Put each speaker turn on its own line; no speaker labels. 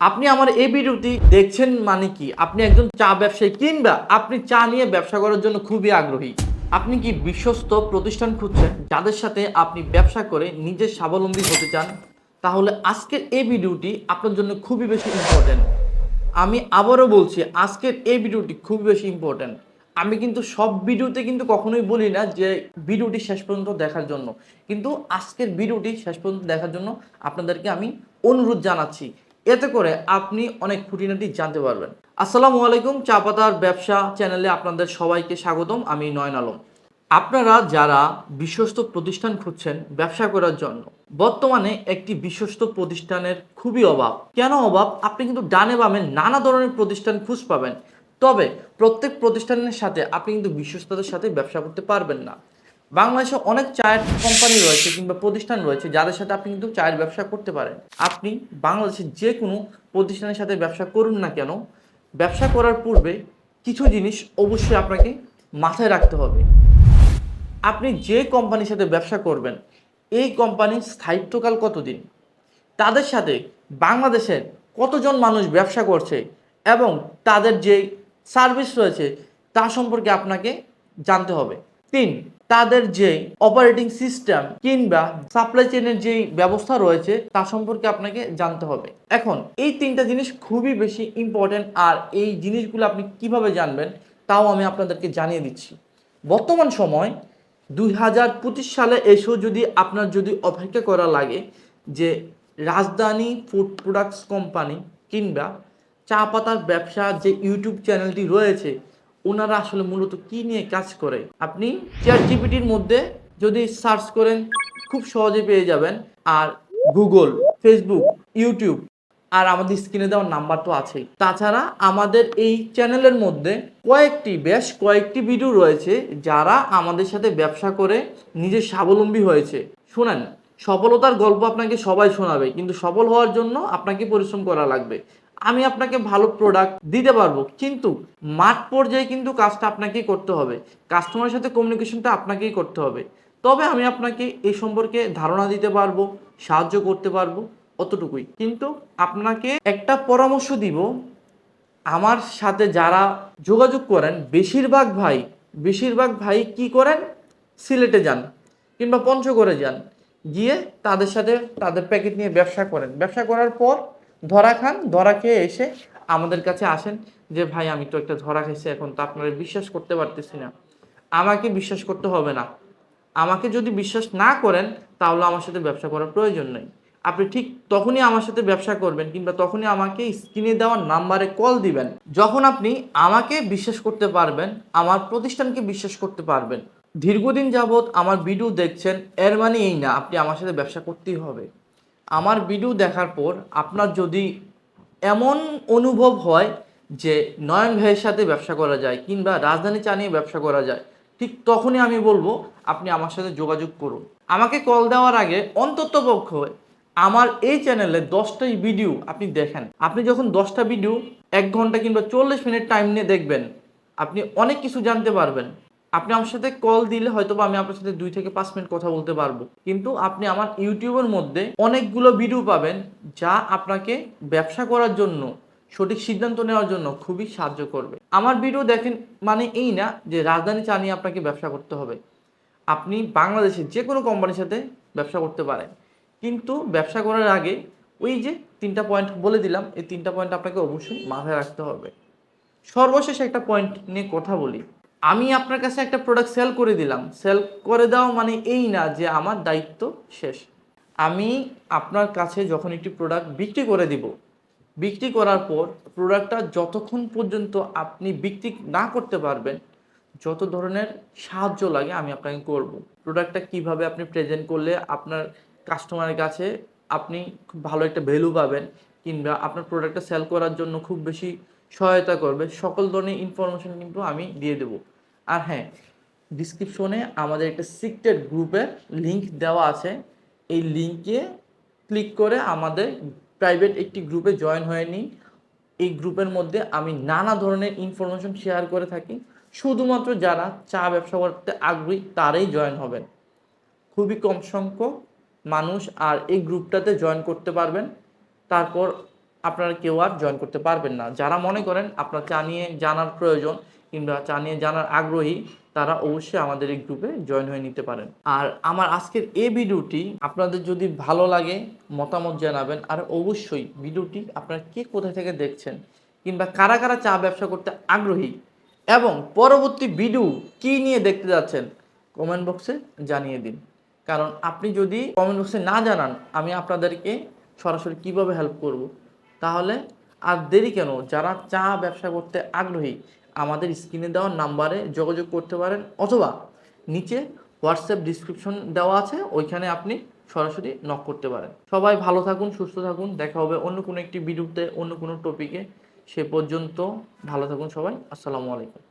আপনি আমার এই ভিডিওটি দেখছেন মানে কি? আপনি একজন চা ব্যবসায়ী কিংবা আপনি চা নিয়ে ব্যবসা করার জন্য খুবই আগ্রহী। আপনি কি বিশ্বস্ত প্রতিষ্ঠান খুঁজছেন যাদের সাথে আপনি ব্যবসা করে নিজের স্বাবলম্বী হতে চান? তাহলে আজকের এই ভিডিওটি আপনার জন্য খুবই বেশি ইম্পর্ট্যান্ট আমি আবারও বলছি, আজকের এই ভিডিওটি খুব বেশি ইম্পর্ট্যান্ট আমি কিন্তু সব ভিডিওতে কিন্তু কখনোই বলি না যে ভিডিওটি শেষ পর্যন্ত দেখার জন্য। কিন্তু আজকের ভিডিওটি শেষ পর্যন্ত দেখার জন্য আপনাদেরকে আমি অনুরোধ জানাচ্ছি এতে করে আপনি অনেক খুঁটিনাটি জানতে পারবেন। আসসালামু আলাইকুম, চা পাতার ব্যবসা চ্যানেলে আপনাদের সবাইকে স্বাগতম, আমি নয়ন আলম। আপনারা যারা বিশ্বস্ত প্রতিষ্ঠান খুঁজছেন ব্যবসা করার জন্য, বর্তমানে একটি বিশ্বস্ত প্রতিষ্ঠানের খুবই অভাব। কেন অভাব? আপনি কিন্তু ডানে বামে নানা ধরনের প্রতিষ্ঠান খুঁজ পাবেন। তবে প্রত্যেক প্রতিষ্ঠানের সাথে আপনি কিন্তু বিশ্বস্ততার সাথে ব্যবসা করতে পারবেন না। বাংলাদেশে অনেক চায়ের কোম্পানি রয়েছে কিংবা প্রতিষ্ঠান রয়েছে যাদের সাথে আপনি কিন্তু চায়ের ব্যবসা করতে পারেন। আপনি বাংলাদেশের যে কোনো প্রতিষ্ঠানের সাথে ব্যবসা করুন না কেন, ব্যবসা করার পূর্বে কিছু জিনিস অবশ্যই আপনাকে মাথায় রাখতে হবে। আপনি যে কোম্পানির সাথে ব্যবসা করবেন, এই কোম্পানির স্থায়িত্বকাল কতদিন? তাদের সাথে বাংলাদেশের কতজন মানুষ ব্যবসা করছে এবং তাদের যে সার্ভিস রয়েছে তা সম্পর্কে আপনাকে জানতে হবে। তিন তাদের যে অপারেটিং সিস্টেম কিংবা সাপ্লাই চেনের যে ব্যবস্থা রয়েছে, তা সম্পর্কে আপনাকে জানতে হবে। এখন, এই তিনটা জিনিস খুবই বেশি ইম্পর্টেন্ট আর এই জিনিসগুলো আপনি কীভাবে জানবেন, তাও আমি আপনাদেরকে জানিয়ে দিচ্ছি। বর্তমান সময়, দুই হাজার পঁচিশ সালে এসেও যদি আপনার যদি অপেক্ষা করা লাগে যে রাজধানী ফুড প্রোডাক্টস কোম্পানি কিংবা চা পাতার ব্যবসা যে ইউটিউব চ্যানেলটি রয়েছে ওনারা আসলে মূলত কি নিয়ে কাজ করে? আপনি চেয়ার জিপিটির মধ্যে যদি সার্চ করেন, খুব সহজে পেয়ে যাবেন। আর গুগল, ফেসবুক, ইউটিউব আর আমাদের স্ক্রিনে দেওয়ার নাম্বার তো আছেই। তাছাড়া আমাদের এই চ্যানেলের মধ্যে কয়েকটি, বেশ কয়েকটি ভিডিও রয়েছে যারা আমাদের সাথে ব্যবসা করে নিজে স্বাবলম্বী হয়েছে। শুনেন, সফলতার গল্প আপনাকে সবাই শোনাবে, কিন্তু সফল হওয়ার জন্য আপনাকে পরিশ্রম করা লাগবে। আমি আপনাকে ভালো প্রোডাক্ট দিতে পারব, কিন্তু মাঠ পর্যায়ে কিন্তু কাজটা আপনাকেই করতে হবে। কাস্টমারের সাথে কমিউনিকেশনটা আপনাকেই করতে হবে। তবে আমি আপনাকে এই সম্পর্কে ধারণা দিতে পারব, সাহায্য করতে পারব, অতটুকুই। কিন্তু আপনাকে একটা পরামর্শ দিব, আমার সাথে যারা যোগাযোগ করেন, বেশিরভাগ ভাই বেশিরভাগ ভাই কি করেন? সিলেটে যান কিংবা পঞ্চগড়ে যান। গিয়ে তাদের সাথে তাদের প্যাকেট নিয়ে ব্যবসা করেন। ব্যবসা করার পর ধরা খান, ধরা খেয়ে এসে আমাদের কাছে আসেন যে, ভাই, আমি তো একটা ধরা খেয়েছি এখন, তো আপনারা বিশ্বাস করতে পারতেছি না। আমাকে বিশ্বাস করতে হবে না। আমাকে যদি বিশ্বাস না করেন, তাহলে আমার সাথে ব্যবসা করার প্রয়োজন নেই। আপনি ঠিক তখনই আমার সাথে ব্যবসা করবেন কিংবা তখনই আমাকে স্ক্রিনে দেওয়ার নাম্বারে কল দিবেন। যখন আপনি আমাকে বিশ্বাস করতে পারবেন, আমার প্রতিষ্ঠানকে বিশ্বাস করতে পারবেন। দীর্ঘদিন যাবৎ আমার ভিডিও দেখছেন, এর মানে এই না, আপনি আমার সাথে ব্যবসা করতেই হবে। আমার ভিডিও দেখার পর আপনার যদি এমন অনুভব হয় যে নয়ন ভাইয়ের সাথে ব্যবসা করা যায় কিংবা রাজধানী চা নিয়ে ব্যবসা করা যায়, ঠিক তখনই আমি বলব আপনি আমার সাথে যোগাযোগ করুন। আমাকে কল দেওয়ার আগে অন্তত পক্ষ আমার এই চ্যানেলে দশটাই ভিডিও আপনি দেখেন। আপনি যখন দশটা ভিডিও এক ঘণ্টা কিংবা চল্লিশ মিনিট টাইম নিয়ে দেখবেন, আপনি অনেক কিছু জানতে পারবেন। আপনি আমার সাথে কল দিলে হয়তো বা আমি আপনার সাথে দুই থেকে পাঁচ মিনিট কথা বলতে পারব। কিন্তু আপনি আমার ইউটিউবের মধ্যে অনেকগুলো ভিডিও পাবেন যা আপনাকে ব্যবসা করার জন্য, সঠিক সিদ্ধান্ত নেওয়ার জন্য খুবই সাহায্য করবে। আমার ভিডিও দেখেন মানে এই না যে রাজধানী চা নিয়ে আপনাকে ব্যবসা করতে হবে। আপনি বাংলাদেশের যে কোনো কোম্পানির সাথে ব্যবসা করতে পারেন। কিন্তু ব্যবসা করার আগে ওই যে তিনটা পয়েন্ট বলে দিলাম, এই তিনটা পয়েন্ট আপনাকে অবশ্যই মাথায় রাখতে হবে। সর্বশেষ একটা পয়েন্ট নিয়ে কথা বলি। আমি আপনার কাছে একটা প্রোডাক্ট সেল করে দিলাম। সেল করে দেওয়া মানে এই না যে আমার দায়িত্ব শেষ। আমি আপনার কাছে যখন একটি প্রোডাক্ট বিক্রি করে দিব, বিক্রি করার পর প্রোডাক্টটা যতক্ষণ পর্যন্ত আপনি বিক্রি না করতে পারবেন, যত ধরনের সাহায্য লাগে আমি আপনাকে করব। প্রোডাক্টটা কীভাবে আপনি প্রেজেন্ট করলে আপনার কাস্টমারের কাছে আপনি খুব ভালো একটা ভ্যালু পাবেন কিংবা আপনার প্রোডাক্টটা সেল করার জন্য খুব বেশি সহায়তা করবে, সকল ধরনের ইনফরমেশন কিন্তু আমি দিয়ে দেবো। আর হ্যাঁ ডিসক্রিপশনে আমাদের একটা সিক্রেট গ্রুপের লিংক দেওয়া আছে। এই লিঙ্কে ক্লিক করে আমাদের প্রাইভেট একটি গ্রুপে জয়েন হয়ে নিন। এই গ্রুপের মধ্যে আমি নানা ধরনের ইনফরমেশন শেয়ার করে থাকি। শুধুমাত্র যারা চা ব্যবসা করতে আগ্রহী তারাই জয়েন হবেন। খুবই কম সংখ্যক মানুষ আর এই গ্রুপটাতে জয়েন করতে পারবেন। তারপর আপনারা কেউ আর জয়েন করতে পারবেন না। যারা মনে করেন আপনার চা নিয়ে জানার প্রয়োজন কিংবা চা নিয়ে জানার আগ্রহী, তারা অবশ্যই আমাদের এই গ্রুপে জয়েন হয়ে নিতে পারেন। আর আমার আজকের এই ভিডিওটি আপনাদের যদি ভালো লাগে, মতামত জানাবেন, আর অবশ্যই ভিডিওটি আপনারা কে কোথা থেকে দেখছেন, কিংবা কারা কারা চা ব্যবসা করতে আগ্রহী, এবং পরবর্তী ভিডিও কি নিয়ে দেখতে যাচ্ছেন কমেন্ট বক্সে জানিয়ে দিন। কারণ আপনি যদি কমেন্ট বক্সে না জানান, আমি আপনাদেরকে সরাসরি কীভাবে হেল্প করব, তাহলে আর দেরি কেন? যারা চা ব্যবসা করতে আগ্রহী আমাদের স্ক্রিনে দেওয়া নাম্বারে যোগাযোগ করতে পারেন, অথবা নিচে হোয়াটসঅ্যাপ ডিসক্রিপশন দেওয়া আছে, ওইখানে আপনি সরাসরি নক করতে পারেন। সবাই ভালো থাকুন, সুস্থ থাকুন, দেখা হবে অন্য কোনো একটি ভিডিওতে, অন্য কোনো টপিকে সে পর্যন্ত ভালো থাকুন সবাই, আসসালামু আলাইকুম।